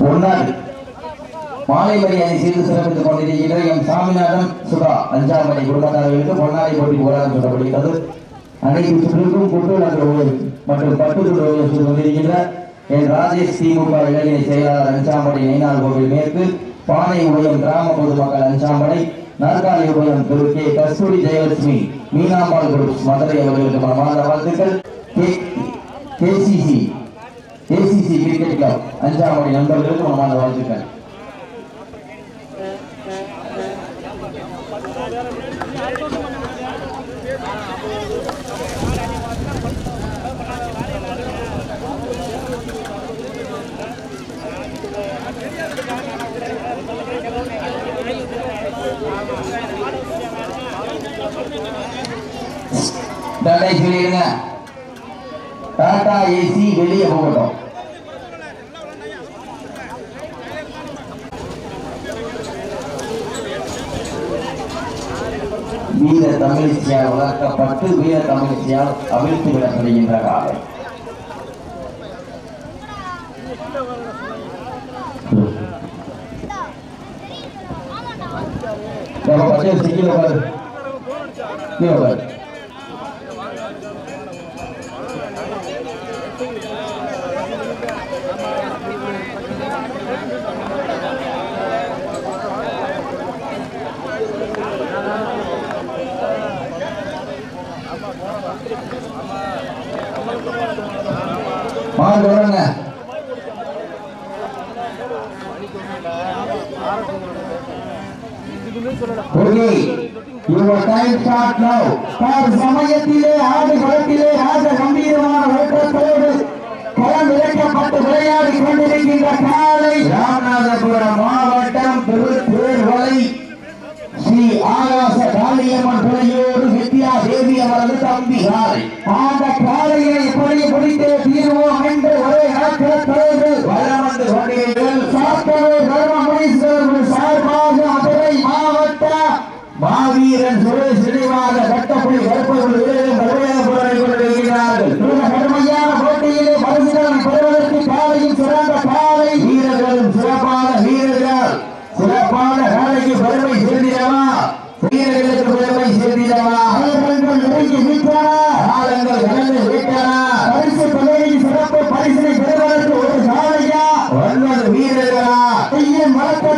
முன்னாள் மாலை மரியாதை செய்து சிறப்பித்துக் கொண்டிருக்கின்ற எம் சாமிநாதன் சுதா அஞ்சாம் குடும்பத்தாரர்களுக்கு குடும்பத்தார்களுக்கு போட்டி போராட்டம் சொல்லப்படுகிறது அனைத்து சுற்றுக்கும் குற்றுலர்கள் மற்றும் பட்டுத்துறை செய்து என் ராஜேஷ் திமுக இளைஞர் செயலாளர் அஞ்சாம்படை ஐநாள் கோவில் மேற்கு பானை உபயம் கிராம பொதுமக்கள் அஞ்சாம்படை நாற்காலி உபயம் திரு கே. கஸ்தூரி ஜெயலட்சுமி மீனாம்பாள் குரூப் மதுரை அவர்களுக்கு மனமார்ந்த வாழ்த்துக்கள். கேசிசி ஏசிசி கிரிக்கெட் கிளப் அஞ்சாமணி நண்பர்களுக்கு மனமார்ந்த வாழ்த்துக்கள். தடை சொல்லிடுங்க டாடா ஏசி வெளியே போகட்டும். வீர தமிழிசையால் வளர்க்கப்பட்டு வீர தமிழிசையால் அவிழ்த்து விடப்படுகின்ற காலம். பச்சை சிக்கில பாரு. கீழே பாரு மாடு டைம் ஸ்டார்ட் நவ சமயத்திலே ஆடு குளத்திலே ராஜ கம்பீரமான ஓட்டத்தோடு களம் இறக்கப்பட்டு விளையாடி கொண்டிருக்கின்ற காலை ராமநாதபுரம் மாவட்டம் திருத்தேர்வலை ஸ்ரீ ஆகாச காளியம்மன் துணையோடு வித்யா தேவி காலை அந்த காளையை எப்படி பிடித்தே தீர்வோம் என்று ஒரே நடக்கிறதோடு வரம் வந்து கொண்டீர்கள். சாத்தனை தர்மமுனீஸ்வரர் சார்பாக மதுரை மாவட்ட மாவீரன் சுரேஷ் நினைவாக கட்டப்படி கருப்பர்கள் வீரர்கள் கடுமையாக போராடி கொண்டிருக்கிறார்கள் மிக கடுமையான போட்டியிலே பரிசுகளை பெறுவதற்கு காலையும் சிறந்த காலை வீரர்களும் சிறப்பான வீரர்கள் சிறப்பான காலைக்கு பெருமை சேர்ந்திடவா வீரர்களுக்கு பெருமை சேர்ந்திடவா காலங்கள் நெருங்கி விட்டன காலங்கள் கடந்து விட்டன பரிசு தொகையில் சிறப்பு பரிசினை பெறுவதற்கு ஒரு காலையா ஒன்பது வீரர்களா ஐயன் வளர்த்த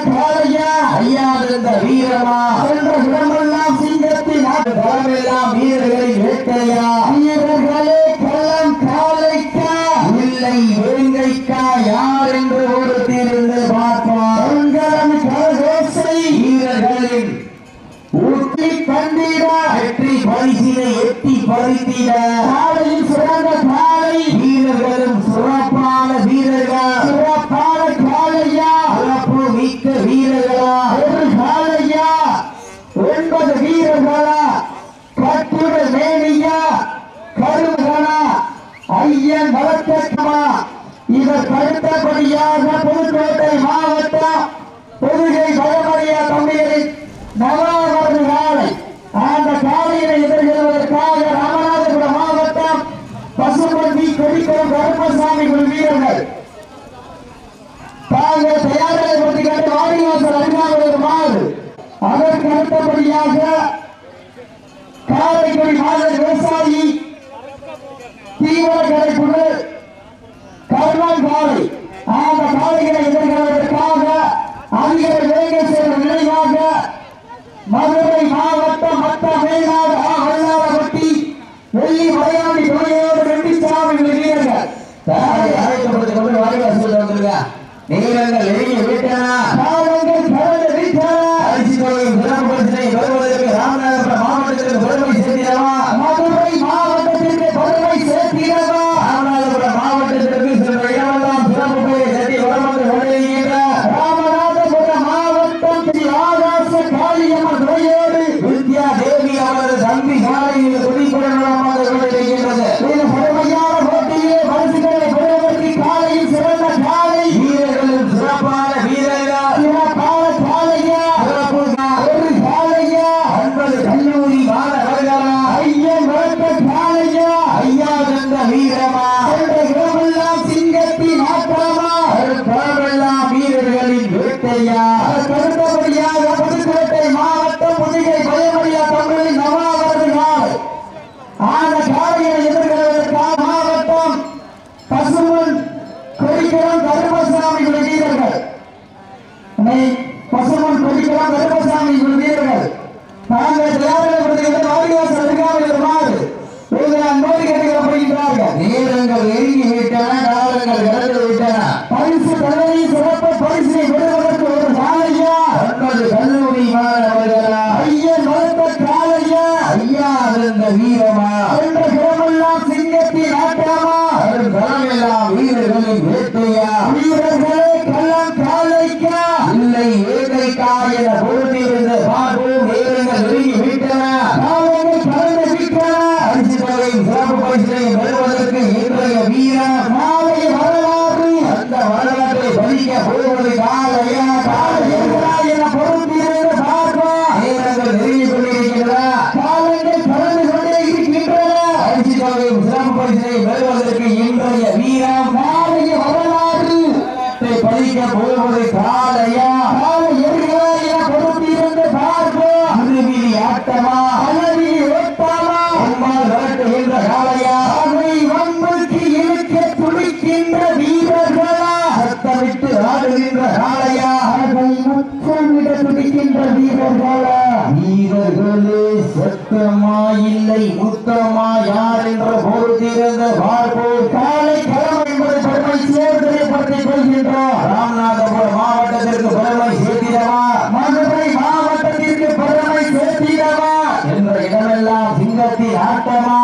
ஐயா இருந்த வீரமா? சென்ற இடமெல்லாம் சிங்கத்தின் தலைமையெல்லாம் வீரர்களை வேட்டையா வீரர்களே ஐயன் வளர்த்தமா இவர் படுத்தபடியாக புதுக்கோட்டை மாவட்டம் புதுகை பழமறையா தம்பியரின் நவாவது காலை அந்த காலையினை எதிர்கொள்வதற்காக ராமநாதபுரம் மாவட்டம் பசுமந்தி கொடிக்கல் கருப்பசாமி வீரர்கள் தாங்கள் தயாரிலை படுத்திக்கிட்டு வாடிவாசல் அருகாமல் மாறு. அதற்கு அடுத்தபடியாக காரைக்குடி மாநில விவசாயி தீவிர கடைக்குழு கர்ணன் காலை அந்த காலைகளை எதிர்கொள்வதற்காக அதிக வேக செல்வ நினைவாக மதுரை மாவட்டம் மத்த மேலாடு வல்லாரப்பட்டி வெள்ளி மலையாளி துணையோடு வெண்டிச்சாமி சாமி தாரை அழைக்கப்படுத்திக் கொண்டு வாடிவாசல் வந்துருங்க நீங்கள் கருப்பசாமி கொடுத்தீர்கள் நாங்கள் தயாரிடப்படுத்துகின்ற வாடிவாசல் அதிகாரிகள் மாதிரி உங்களை அன்போடு கேட்டுக் வீரர்களே சத்தமா இல்லை உத்தமா யார் என்ற பொறுத்திருந்த பார்ப்போர் காலை களம் என்பது பெருமை சேர்ந்தப்படுத்திக் கொள்கின்றோம் ராமநாதபுரம் மாவட்டத்திற்கு பெருமை சேர்த்திடவா? மதுரை மாவட்டத்திற்கு பெருமை சேர்த்திடவா? என்ற இடமெல்லாம் சிங்கத்தின் ஆட்டமா?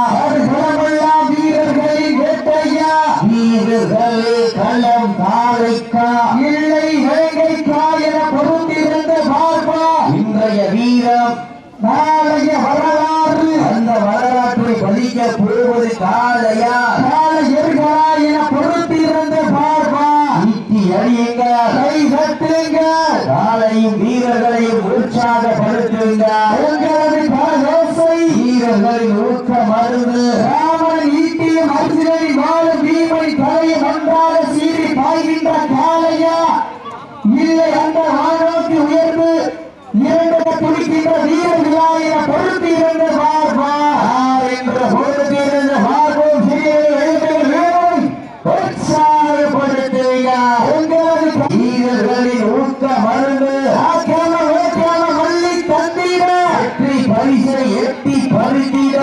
பாதையா பரிசை எட்டி பருகி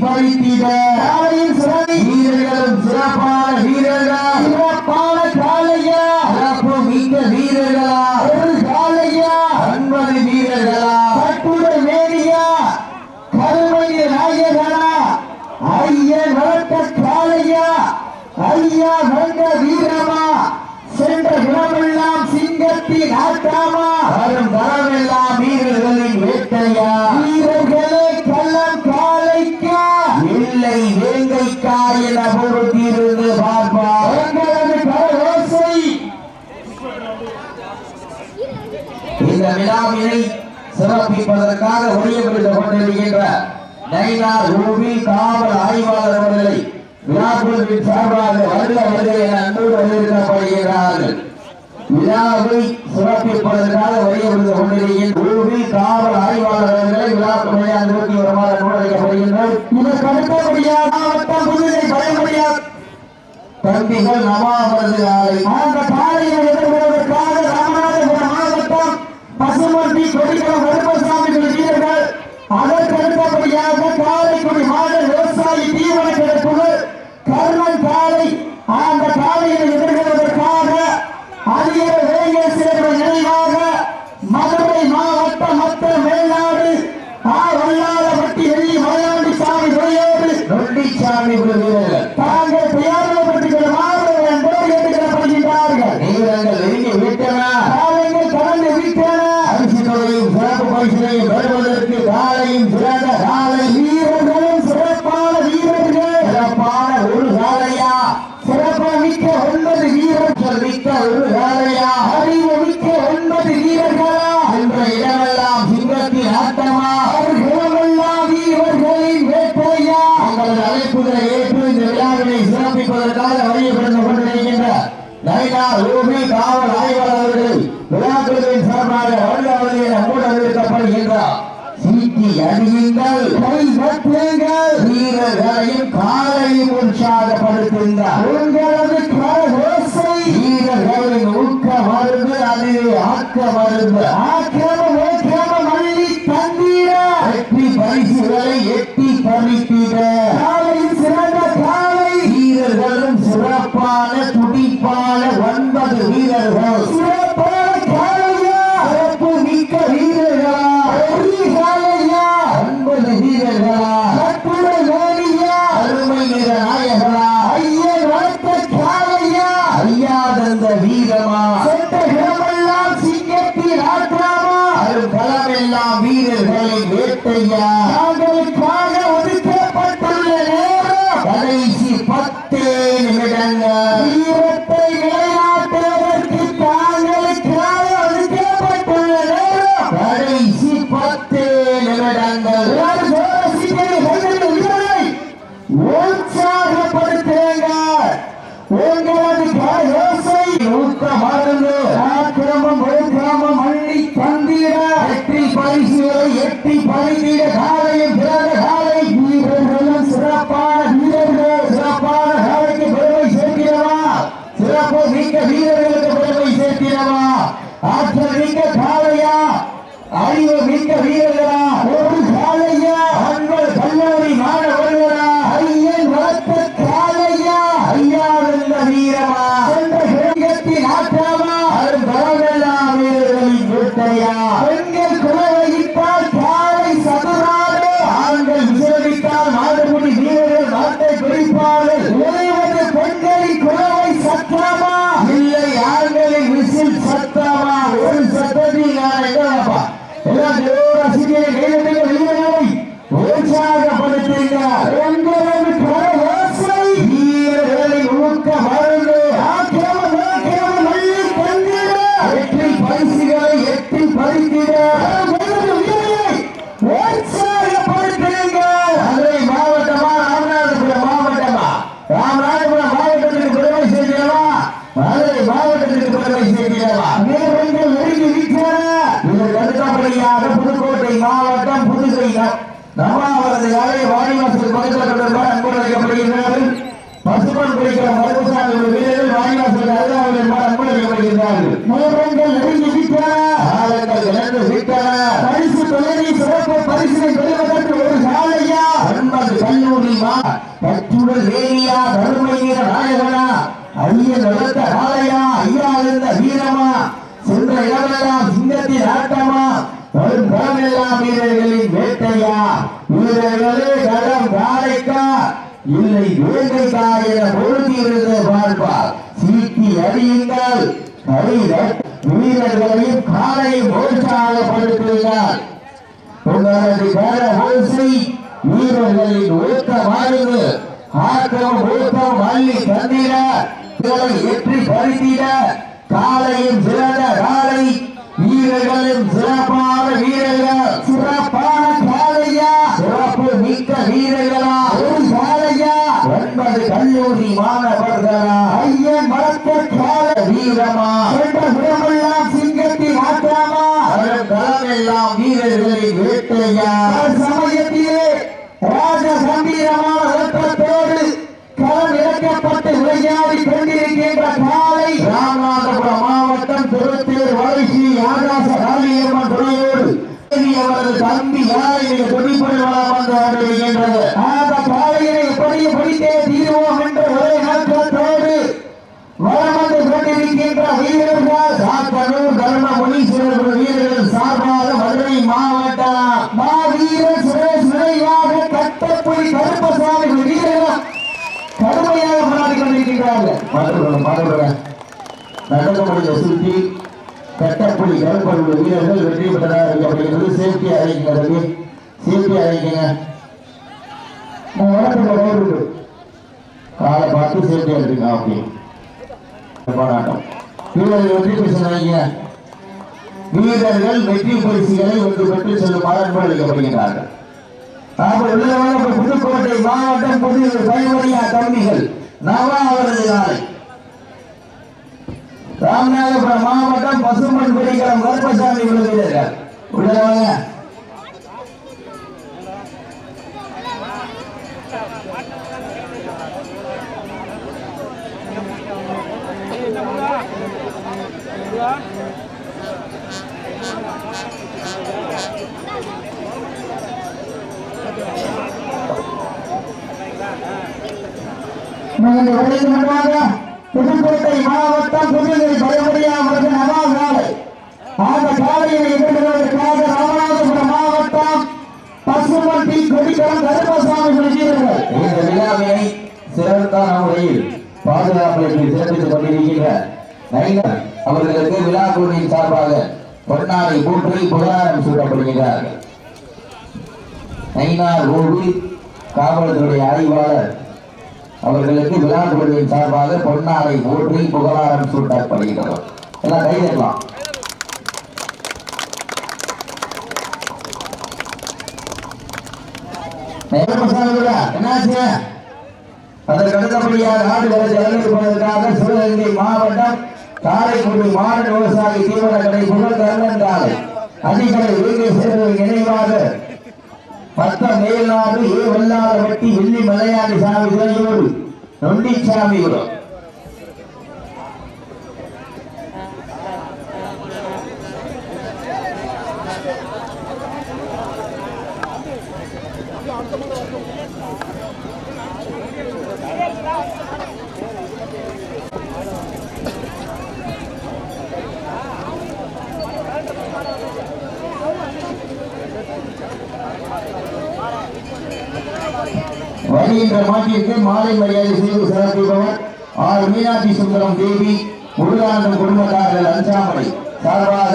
பழித்திட வீரர்களும் சிறப்பான வீரர்களா. சிறப்பான காலையா. சிறப்பு மிக்க வீரர்களா. ஒரு காலையா. ஒன்பது வீரர்களா. கட்டுரை மேடியா கருமைய நாயகனா. ஐயன் வளர்த்த காலையா. ஐயா வந்த வீரமா. சென்ற குணமெல்லாம் சிங்கத்தின் ஆட்டாமா வரும் வரமெல்லாம் வீரர்களின் வேட்டையா. சாதனையை சிறப்பிப்பதற்காக ஒழியப்பட்டுகின்ற நைனா ரூபி காவல் ஆய்வாளர் அவர்களை சிறப்பிப்பதற்காக ரூபி காவல் ஆய்வாளர் அவர்களை விழா வருமாறு அன்போடு அழைக்கப்படுகின்றனர். இதற்கு அடுத்தபடியாக மாவட்டம் புதுவை ராஜமூர்த்தி கொடிக்கம் கருப்பசாமி வீரர்கள் அதற்கு அடுத்தபடியாக காரைக்குடி மாநில விவசாயி தீவன கிடப்புகள் கர்ணன் காலை அந்த Hallelujah. একটি কমিটি கட்டுட ஏரியா கருமையில நாயகனா ஐயன் வளர்த்த வீரமா சென்ற இடமெல்லாம் சிங்கத்தின் ஆட்டமா வரும் புறமெல்லாம் வீரர்களின் வேட்டையா? வீரர்களே களம் காரைக்கா? இல்லை வேட்டைக்கா என பொருத்தி இருந்து பார்ப்பார். சீட்டி அறியுங்கள். கவிதர் வீரர்களையும் காரை மோழ்ச்சாக படுத்துகிறார் உங்களது பேர ஹோல்சை வீரர்களின் ஒழுக்க வாழ்வு ஆக்கம் ஒழுக்கம் வள்ளி தந்திர திறன் வெற்றி பருத்திட காலையும் சிறந்த காலை வீரர்களும் சிறப்பான பாதையினை பிடிப்பதெல்லாம் வந்து கொண்டு இருக்கின்றது அந்த பாதையினை எப்படி பிடித்தே தீர்வோம் என்ற ஒரே நோக்கத்தோடு வளமந்து கொண்டிருக்கின்ற வீரர்கள் சாத்தனூர் மாவட்ட மாவீர சுரேஷ் நிறைவாக கட்டப்புலி கருப்பசாமி வீரர்கள் கடுமையாக போராடி கொண்டிருக்கிறார்கள் பாடுபடுறேன் பாடுபடுறேன் நடக்க முடிஞ்ச சுற்றி கட்டப்புலி கருப்பொருள் வீரர்கள் வெற்றி பெற்றதாக இருக்கப்படுகிறது சேர்த்தி அறிவிக்கிறது சேஃப்டி அறிவிக்கங்க காலை பார்த்து ஓகே போராட்டம். வீரர்கள் வெற்றி வீரர்கள் வெற்றி பரிசுகளை ஒன்று பெற்று அளிக்கப்படுகிறார்கள் புதுக்கோட்டை மாவட்டம் புதிய பயமறியா தம்பிகள் நவா அவரது நாளை. ராமநாதபுரம் மாவட்டம் பசுமன் குடிக்கிற கருப்பசாமி விழுகிறார்கள் உள்ளவங்க. நீங்கள் விரைந்து முன்பாக புதுக்கோட்டை மாவட்டம் புதுநெறி பயமறியா அவரது நவா நாளை. அந்த காலையை எதிர்கொள்வதற்காக ராமநாதபுரம் மாவட்டம் பசுமன் டி. கொடிக்கலம் கருப்பசாமி இந்த விழாவினை சிறப்பான முறையில் சிறப்பித்துக் கொண்டிருக்கின்ற அவர்களுக்கு விழா குழுவின் சார்பாக போற்றி புகழாரம் சூட்டப்படுகிறார்கள் நைனார் காவல்துறை ஆய்வாளர் அவர்களுக்கு விழா குழுவின் சார்பாக பொன்னாடை போற்றி புகழாரம் சூட்டப்படுகிறது. எல்லாம் கைதட்டலாம் என்னாச்சு அதற்கு அடுத்தபடியாக நாடு சிவகங்கை மாவட்டம் காரைக்குடி மாவட்ட விவசாயி தீவிர கடை புகழ் கருணன் அதிகாரி வீங்கை சேர்வதற்கு நினைவாக பத்த மேலாறு ஏ வல்லாத வெட்டி வெள்ளி மலையாளி சாமி துறையோடு நொண்டிச்சாமி குலம் வருகின்ற மாட்டிற்கு மாலை மரியாதை செய்து சிறப்பிப்பவர் ஆர் மீனாட்சி சுந்தரம் தேவி முருகானந்தம் குடும்பத்தார்கள் அஞ்சாமலை சார்பாக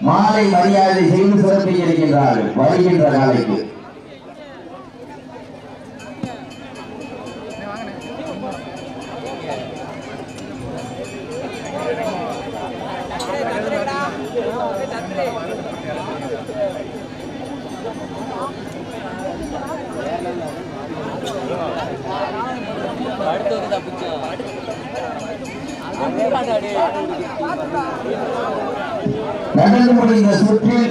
மாலை மரியாதை செய்து சிறப்பிக்க இருக்கின்றார்கள் வருகின்ற நாளைக்கு. நடந்து முடிந்த சுற்றில்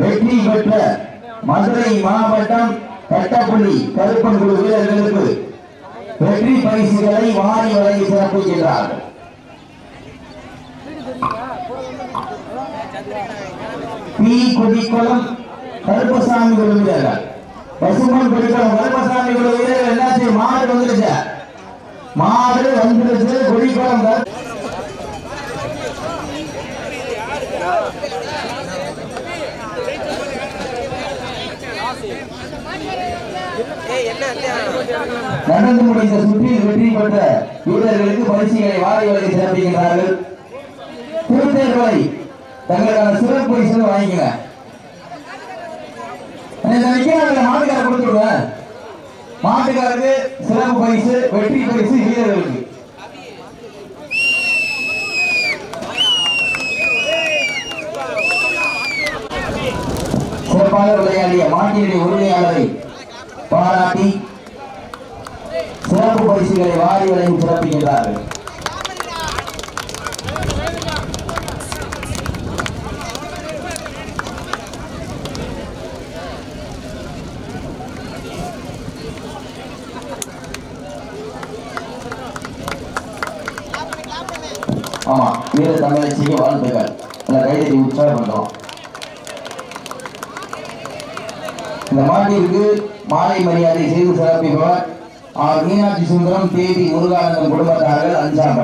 வெற்றி பெற்ற மதுரை மாவட்டம் கட்டப்பள்ளி கருப்பன்குழு வீரர்களுக்கு வெற்றி பரிசுகளை வாரி வழங்கி சிறப்பிக்கின்றார்கள் பி. குடிக்குளம் கருப்பசாமி குழு வீரர்கள். பசுமன் குடிக்குளம் கருப்பசாமி குழு வீரர்கள் என்னாச்சு? மாடு வந்துருச்சு மாடு வந்துருச்சு குடிக்குளம் நடந்து முடிந்த சுற்றில் வெற்றி பெற்ற வீரர்களுக்கு பரிசுகளை வாரி வழங்கி சிறப்பிக்கின்றார்கள். திருத்தேர்களை தங்களுக்கான சிறப்பு பரிசு வாங்கிக்கங்க. மாட்டுக்காரர் நிக்கிறவங்க கொடுத்துருவேன் மாட்டுக்காரருக்கு சிறப்பு பரிசு வெற்றி பரிசு வீரர்களுக்கு. சிறப்பாக விளையாடிய மாட்டினுடைய உரிமையாளரை பாராட்டி சிறப்பு பரிசுகளை வாரி வழங்கி சிறப்பிக்கின்றார்கள் ஆமா வீர தமிழச்சிக்கு வாழ்த்துக்கள். இந்த கைதறி உற்சாகப்படுத்தும் இந்த மாட்டிற்கு மாலை மரியாதை செய்து சிறப்பிப்பவர் மீனாட்சி சுந்தரம் தேவி முருகானந்தம் குடும்பத்தார்கள் அஞ்சாமல்